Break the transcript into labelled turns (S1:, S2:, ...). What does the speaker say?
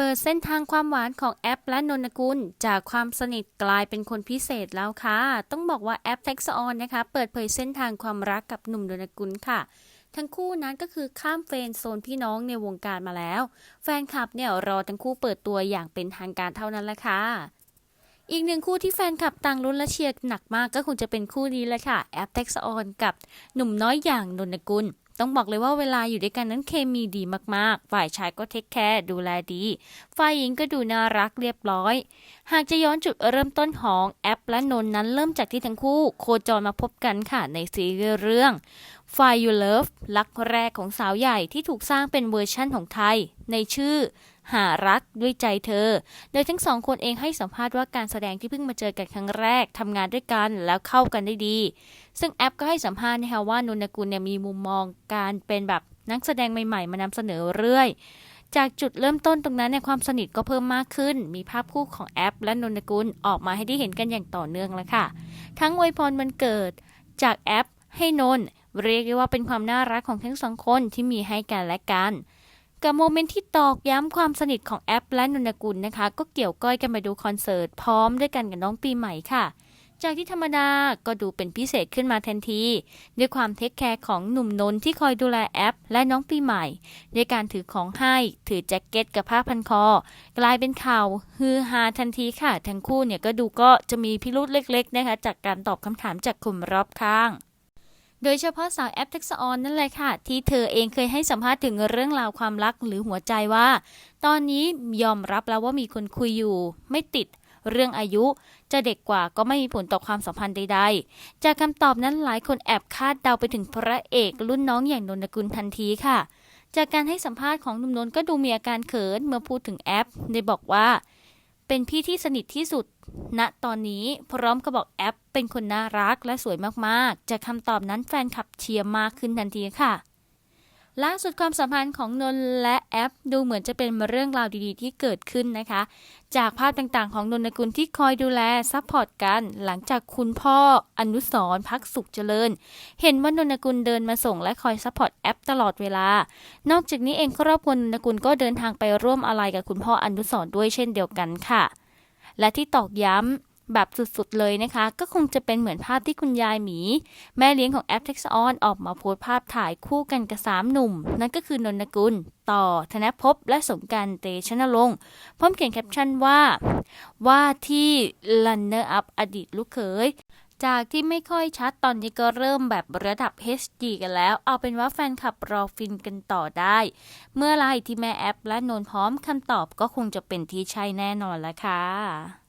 S1: เปิดเส้นทางความหวานของแอปและนนกุล จากความสนิทกลายเป็นคนพิเศษแล้วค่ะ ต้องบอกว่าแอป t e x o n นนะคะ เปิดเผยเส้นทางความรักกับหนุ่มนนกุลค่ะ ทั้งคู่นั้นก็คือข้ามเฟนโซนพี่น้องในวงการมาแล้ว แฟนคลับเนี่ยรอทั้งคู่เปิดตัวอย่างเป็นทางการเท่านั้นแหละค่ะอีกหนึ่งคู่ที่แฟนคลับต่างลุ้นและเชียร์หนักมากก็คงจะเป็นคู่นี้แหละค่ะ แอป t e x o n กับหนุ่มน้อยอย่างนนกุล ต้องบอกเลยว่าเวลาอยู่ด้วยกันนั้นเคมีดีมากๆ ฝ่ายชายก็เทคแคร์ดูแลดี ฝ่ายหญิงก็ดูน่ารักเรียบร้อย หากจะย้อนจุดเริ่มต้นของแอปและนนนั้นเริ่มจากที่ทั้งคู่ โคจรมาพบกันค่ะในซีรีส์เรื่อง f i You Love รักแรกของสาวใหญ่ที่ถูกสร้างเป็นเวอร์ชั่นของไทย ในชื่อ หารักด้วยใจเธอ โดยทั้งสองคนเองให้สัมภาษณ์ว่าการแสดงที่เพิ่งมาเจอกันครั้งแรกทำงานด้วยกันแล้วเข้ากันได้ดี ซึ่งแอปก็ให้สัมภาษณ์นะคะว่านนกุลเนี่ยมีมุมมองการเป็นแบบนักแสดงใหม่ๆ มานำเสนอเรื่อยจากจุดเริ่มต้นตรงนั้นเนี่ยความสนิทก็เพิ่มมากขึ้น มีภาพคู่ของแอป และนนกุลออกมาให้ได้เห็นกันอย่างต่อเนื่องแล้วค่ะ ทั้งอวยพรวันเกิด จากแอปให้นน เรียกได้ว่าเป็นความน่ารักของทั้งสองคนที่มีให้กันและกัน กับโมเมนต์ที่ตอกย้ำความสนิทของแอปและนนกุลนะคะ ก็เกี่ยวก้อยกันไปดูคอนเสิร์ตพร้อมด้วยกันกับน้องปีใหม่ค่ะ จากที่ธรรมดาก็ดูเป็นพิเศษขึ้นมาทันที ด้วยความเทคแคร์ของหนุ่มนนท์ที่คอยดูแลแอป และน้องปีใหม่ด้วยการถือของให้ ถือแจ็คเก็ตกับผ้าพันคอ กลายเป็นข่าวฮือฮาทันทีค่ะ ทั้งคู่เนี่ยก็ดูก็จะมีพิรุธเล็ก ๆ นะคะ จากการตอบคำถามจากกลุ่มรอบข้าง โดยเฉพาะสาวแอปทักษออนนั่นแหละค่ะ ที่เธอเองเคยให้สัมภาษณ์ถึงเรื่องราวความรักหรือหัวใจว่า ตอนนี้ยอมรับแล้วว่ามีคนคุยอยู่ ไม่ติดเรื่องอายุ จะเด็กกว่าก็ไม่มีผลต่อความสัมพันธ์ใดๆ จากคำตอบนั้นหลายคนแอบคาดเดาไปถึงพระเอกรุ่นน้องอย่างนนกุลทันทีค่ะ จากการให้สัมภาษณ์ของหนุ่มนนก็ดูมีอาการเขินเมื่อพูดถึงแอปได้บอกว่า เป็นพี่ที่สนิทที่สุด ณตอนนี้พร้อมกับบอกแอปเป็นคนน่ารักและสวยมากๆ จากคำตอบนั้นแฟนคลับเชียร์มากขึ้นทันทีค่ะ ล่าสุดความสัมพันธ์ของนนท์และแอปดูเหมือนจะเป็นเรื่องราวดีๆ ที่เกิดขึ้นนะคะ จากภาพต่างๆ ของนนทกุลที่คอยดูแลซัพพอร์ตกัน หลังจากคุณพ่ออนุสรพักสุขเจริญ เห็นว่านนทกุลเดินมาส่งและคอยซัพพอร์ตแอปตลอดเวลา นอกจากนี้เองครอบครัวนนทกุลก็เดินทางไปร่วมอะไรกับคุณพ่ออนุสรด้วยเช่นเดียวกันค่ะ และที่ตอกย้ำแบบสุดๆเลยนะคะ ก็คงจะเป็นเหมือนภาพที่คุณยายหมี แม่เลี้ยงของแอปเท็กซ์ออนออกมาโพสภาพถ่ายคู่กันกับสามหนุ่ม นั่นก็คือนนกุล ต่อธนภพและสงการเตชนรงค์พร้อมเขียนแคปชั่นว่า ว่าที่ลันเนอร์อัพอดีตลูกเขย จากที่ไม่ค่อยชัดตอนนี้ก็เริ่มแบบระดับ HD กันแล้ว เอาเป็นว่าแฟนคลับรอฟินกันต่อได้ เมื่อไรที่แม่แอปและนนพร้อมคำตอบก็คงจะเป็นที่ใช่แน่นอนละค่ะ